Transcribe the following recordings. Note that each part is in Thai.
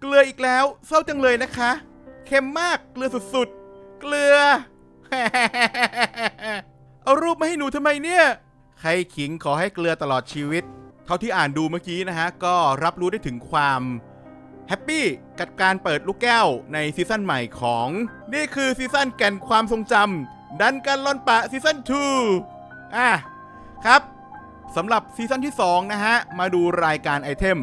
เกลืออีกแล้ว เศร้าจังเลยนะคะ เค็มมากเกลือสุดๆ เกลือ เอารูปมาให้หนูทำไมเนี่ย ใครขิงขอให้เกลือตลอดชีวิต เท่าที่อ่านดูเมื่อกี้นะฮะ ก็รับรู้ได้ถึงความแฮปปี้กับการเปิดลูกแก้วในซีซั่นใหม่ของ นี่คือซีซั่นแก่นความทรงจำดันกันลอนปะซีซั่น2อะครับสำหรับซีซั่นที่ 2 นะฮะ มาดูรายการไอเทม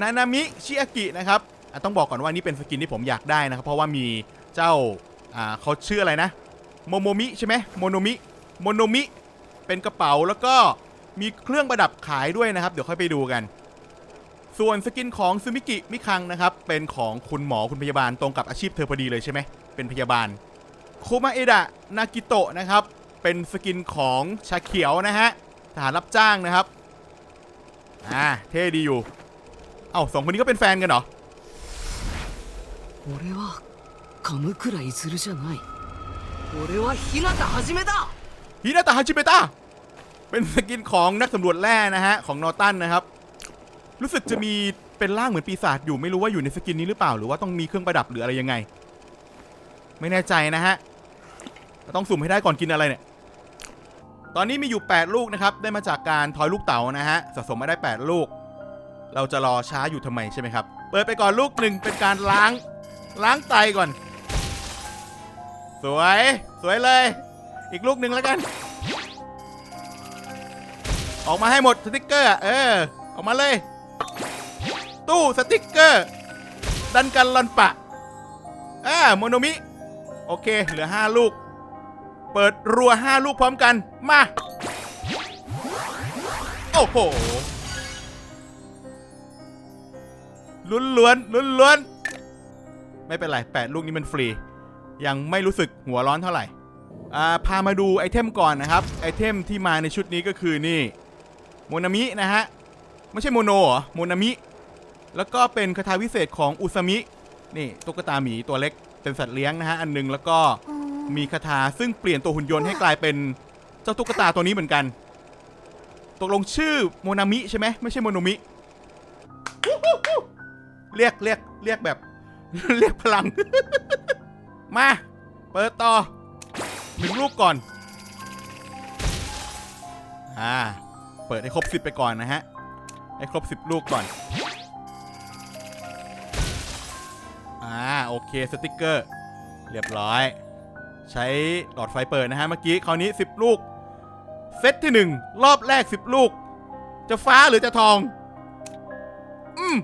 นานามิชิอากินะครับต้องบอกก่อนว่านี่เป็นสกินที่ผมอยากได้นะครับ เพราะว่ามีเจ้าอ่าเขาชื่ออะไรนะโมโมมิใช่ไหมโมโนมิโมโนมิเป็นกระเป๋าแล้วก็มีเครื่องประดับขายด้วยนะครับ เดี๋ยวค่อยไปดูกัน ส่วนสกินของซูมิกิมิคังนะครับ เป็นของคุณหมอคุณพยาบาลตรงกับอาชีพเธอพอดีเลยใช่ไหมเป็นพยาบาลโคมาเอดะนากิโตะนะครับเป็นสกินของชาเขียวนะฮะทหารรับจ้างนะครับอ่าเท่ดีอยู่ เอ้าสองคนนี้ก็เป็นแฟนกันเหรอ 俺はカムクライズルじゃない俺は日向はじめだ ฮินาตะฮาจิเบตะเป็นสกินของนักสำรวจแร่นะฮะ ของนอตันนะครับ รู้สึกจะมีเป็นร่างเหมือนปีศาจอยู่ไม่รู้ว่าอยู่ในสกินนี้หรือเปล่า หรือว่าต้องมีเครื่องประดับหรืออะไรยังไง ไม่แน่ใจนะฮะ ต้องสุ่มให้ได้ก่อนกินอะไรเนี่ย ตอนนี้มีอยู่ 8 ลูกนะครับ ได้มาจากการทอยลูกเต๋านะฮะ สะสมมาได้ 8 ลูก เราจะรอช้าอยู่ทำไมใช่ไหมครับ เปิดไปก่อนลูกหนึ่งเป็นการล้าง ล้างไตก่อน สวย สวยเลย อีกลูกหนึ่งแล้วกัน ออกมาให้หมดสติกเกอร์เออ ออกมาเลย ตู้สติกเกอร์ ดันกันลอนปะอ่าโมโนมิ โอเค เหลือ 5 ลูก เปิดรัว 5 ลูกพร้อมกัน มา โอ้โห ลุ้นล้วนลุ้นล้วนๆไม่เป็นไร8ลูกนี้มันฟรี ยังไม่รู้สึกหัวร้อนเท่าไหร่อ่าพามาดูไอเทมก่อนนะครับ ไอเทมที่มาในชุดนี้ก็คือนี่โมนามินะฮะ ไม่ใช่โมโนเหรอโมนามิ แล้วก็เป็นคาถาวิเศษของอุซามิ นี่ตุ๊กตาหมีตัวเล็กเป็นสัตว์เลี้ยงนะฮะ อันหนึงแล้วก็มีคาถาซึ่งเปลี่ยนตัวหุ่นยนต์ให้กลายเป็นเจ้าตุ๊กตาตัวนี้เหมือนกัน ตกลงชื่อโมนามิใช่ไหมไม่ใช่โมโนมิ เรียกเรียกเรียกแบบ เรียกพลัง มา เปิดต่อหนึ่งลูกก่อน อ่า เปิดให้ครบสิบไปก่อนนะฮะ ให้ครบสิบลูกก่อน อ่า โอเค สติกเกอร์ เรียบร้อย ใช้หลอดไฟเปิดนะฮะ เมื่อกี้ คราวนี้10ลูก เซตที่1รอบแรก10ลูก จะฟ้าหรือจะทอง อืม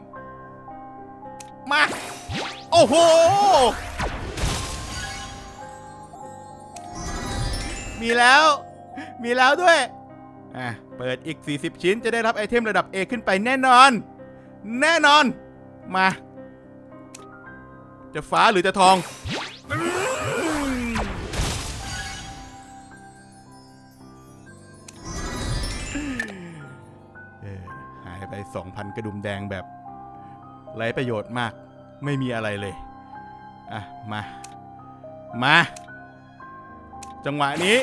มา โอ้โห มีแล้ว มีแล้วด้วย อะ เปิดอีก 40 ชิ้นจะได้รับไอเทมระดับ A ขึ้นไปแน่นอน แน่นอน มา จะฟ้าหรือจะทอง หายไป 2,000 กระดุมแดงแบบ ไร้ประโยชน์มาก ไม่มีอะไรเลย อะ มา มา จังหวะนี้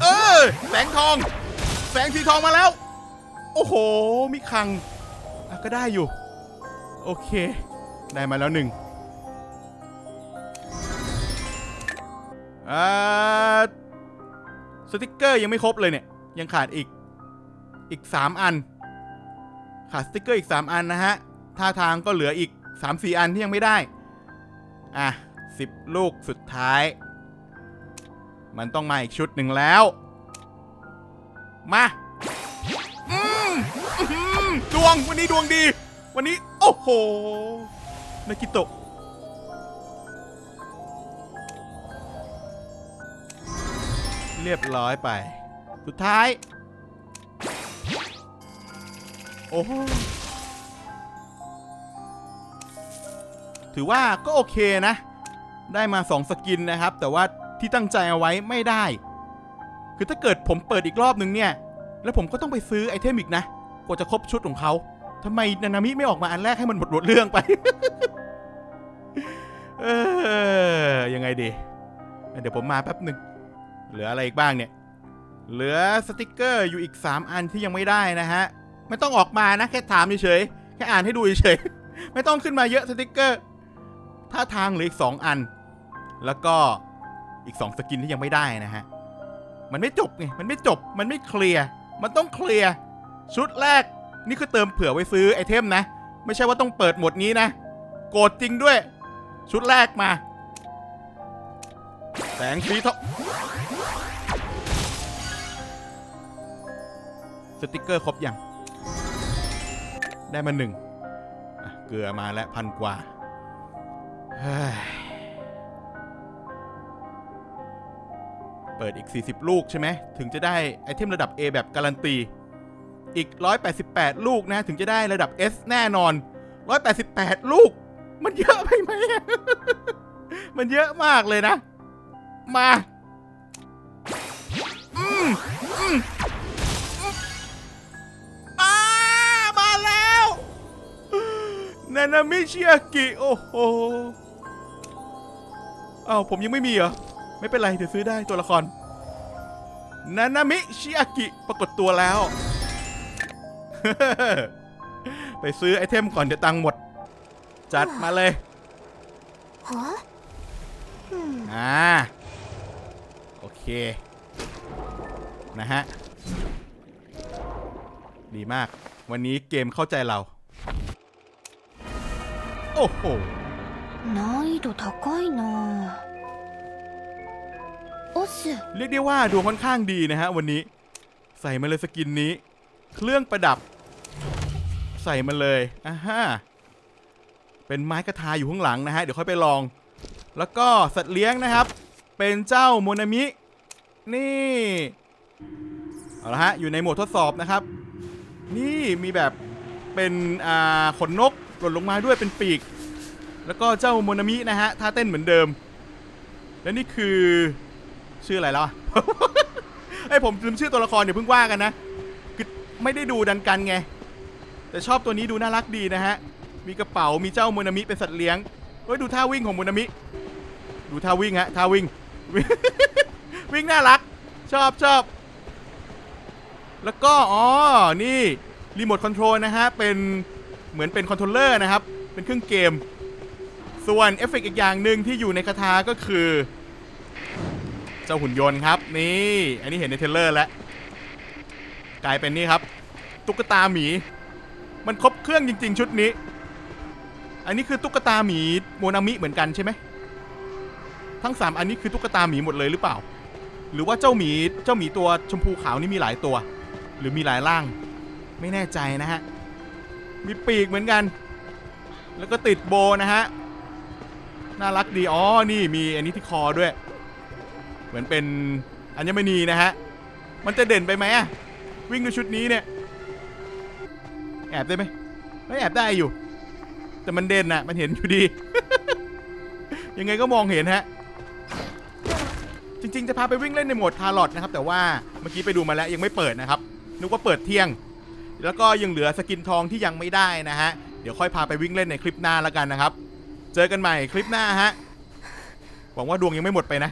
เออแสงทอง แสงสีทองมาแล้ว โอ้โห มีคัง อะ ก็ได้อยู่ โอเค ได้มาแล้วหนึ่งอ่าสติกเกอร์ยังไม่ครบเลยเนี่ย ยังขาดอีกอีก 3 อัน ขาดสติกเกอร์อีก 3 อันนะฮะ ท่าทางก็เหลืออีก 3-4 อันที่ยังไม่ได้ อะ 10 ลูกสุดท้าย มันต้องมาอีกชุดหนึ่งแล้ว มาอืมอื้อหือดวงวันนี้ดวงดี วันนี้ โอ้โหนากิโตะเรียบร้อยไป สุดท้าย โอ้โห ถือว่าก็โอเคนะ ได้มา 2 สกินนะครับ แต่ว่าที่ตั้งใจเอาไว้ไม่ได้ คือถ้าเกิดผมเปิดอีกรอบนึงเนี่ย แล้วผมก็ต้องไปซื้อไอเทมอีกนะ กว่าจะครบชุดของเขาทำไมนานามิไม่ออกมาอันแรกให้มันหมดหมดเรื่องไป เออ ยังไงดี เดี๋ยวผมมาแป๊บหนึ่ง เหลืออะไรอีกบ้างเนี่ย เหลือสติกเกอร์อยู่อีก 3 อันที่ยังไม่ได้นะฮะ ไม่ต้องออกมานะ แค่ถามเฉยๆ แค่อ่านให้ดูเฉยไม่ต้องขึ้นมาเยอะสติกเกอร์ ท่าทางเหลืออีกสองอัน แล้วก็อีกสองสกินที่ยังไม่ได้นะฮะ มันไม่จบไง มันไม่จบ มันไม่เคลียร์ มันต้องเคลียร์ ชุดแรก นี่คือเติมเผื่อไว้ซื้อไอเทมนะ ไม่ใช่ว่าต้องเปิดหมดนี้นะ โกรธจริงด้วย ชุดแรกมา แสงสีทองสติกเกอร์ครบยัง ได้มาหนึ่ง เกลือมาแล้วพันกว่า เปิดอีก 40 ลูกใช่ไหม ถึงจะได้ไอเทมระดับ A แบบการันตี อีก 188 ลูกนะ ถึงจะได้ระดับ S แน่นอน 188 ลูก มันเยอะไปไหม มันเยอะมากเลยนะ มาอืมอืมมาแล้วนานามิชิอากิ โอ้โห อ้าวผมยังไม่มีเหรอ ไม่เป็นไรเดี๋ยวซื้อได้ตัวละคร นานามิชิอากิปรากฏตัวแล้ว ไปซื้อไอเทมก่อนเดี๋ยวตังค์หมด จัดมาเลยฮะอ่า โอเค นะฮะ ดีมาก วันนี้เกมเข้าใจเรา โอ้โห 難易度高いなオス เรียกได้ว่าดวงค่อนข้างดีนะฮะวันนี้ ใส่มาเลยสกินนี้ เครื่องประดับ ใส่มาเลยอ่าฮะเป็นไม้กระทาอยู่ข้างหลังนะฮะ เดี๋ยวค่อยไปลอง แล้วก็สัตว์เลี้ยงนะครับ เป็นเจ้าโมนามิ นี่ เอาละฮะ อยู่ในโหมดทดสอบนะครับ นี่มีแบบเป็นอ่าขนนกหล่นลงมาด้วยเป็นปีก แล้วก็เจ้าโมนามินะฮะท่าเต้นเหมือนเดิม และนี่คือ ชื่ออะไรแล้วอะไอยผมลืมชื่อตัวละครเดี๋ยวเพิ่งว่ากันนะคือไม่ได้ดูดันกันไง แต่ชอบตัวนี้ดูน่ารักดีนะฮะ มีกระเป๋ามีเจ้าโมนามิเป็นสัตว์เลี้ยงเฮ้ยดูท่าวิ่งของโมนามิ ดูท่าวิ่งฮะท่าวิ่ง วิ่งน่ารัก ชอบชอบแล้วก็อ๋อนี่รีโมทคอนโทรลนะฮะเป็นเหมือนเป็นคอนโทรลเลอร์นะครับ เป็นเครื่องเกม ส่วนเอฟเฟกต์อีกอย่างหนึ่งที่อยู่ในคาถาก็คือ เจ้าหุ่นยนต์ครับนี่ อันนี้เห็นในเทเลอร์แล้วกลายเป็นนี่ครับ ตุ๊กตาหมี มันครบเครื่องจริง ๆ ชุดนี้ อันนี้คือตุ๊กตาหมีโมนามิเหมือนกันใช่ไหมทั้งสามอันนี้คือตุ๊กตาหมีหมดเลยหรือเปล่า หรือว่าเจ้าหมีเจ้าหมีตัวชมพูขาวนี่มีหลายตัว หรือมีหลายร่าง ไม่แน่ใจนะฮะ มีปีกเหมือนกัน แล้วก็ติดโบนะฮะ น่ารักดี อ๋อ นี่มีอันนี้ที่คอด้วย เหมือนเป็นอัญมณีนะฮะ มันจะเด่นไปไหมวิ่งด้วยชุดนี้เนี่ย แอบได้ไหมไม่แอบได้อยู่ แต่มันเด่นนะมันเห็นอยู่ดี ยังไงก็มองเห็นฮะ จริง ๆ จะพาไปวิ่งเล่นในโหมดทารอตนะครับ แต่ว่าเมื่อกี้ไปดูมาแล้วยังไม่เปิดนะครับ นึกว่าเปิดเที่ยง แล้วก็ยังเหลือสกินทองที่ยังไม่ได้นะฮะ เดี๋ยวค่อยพาไปวิ่งเล่นในคลิปหน้าแล้วกันนะครับ เจอกันใหม่คลิปหน้าฮะ หวังว่าดวงยังไม่หมดไปนะ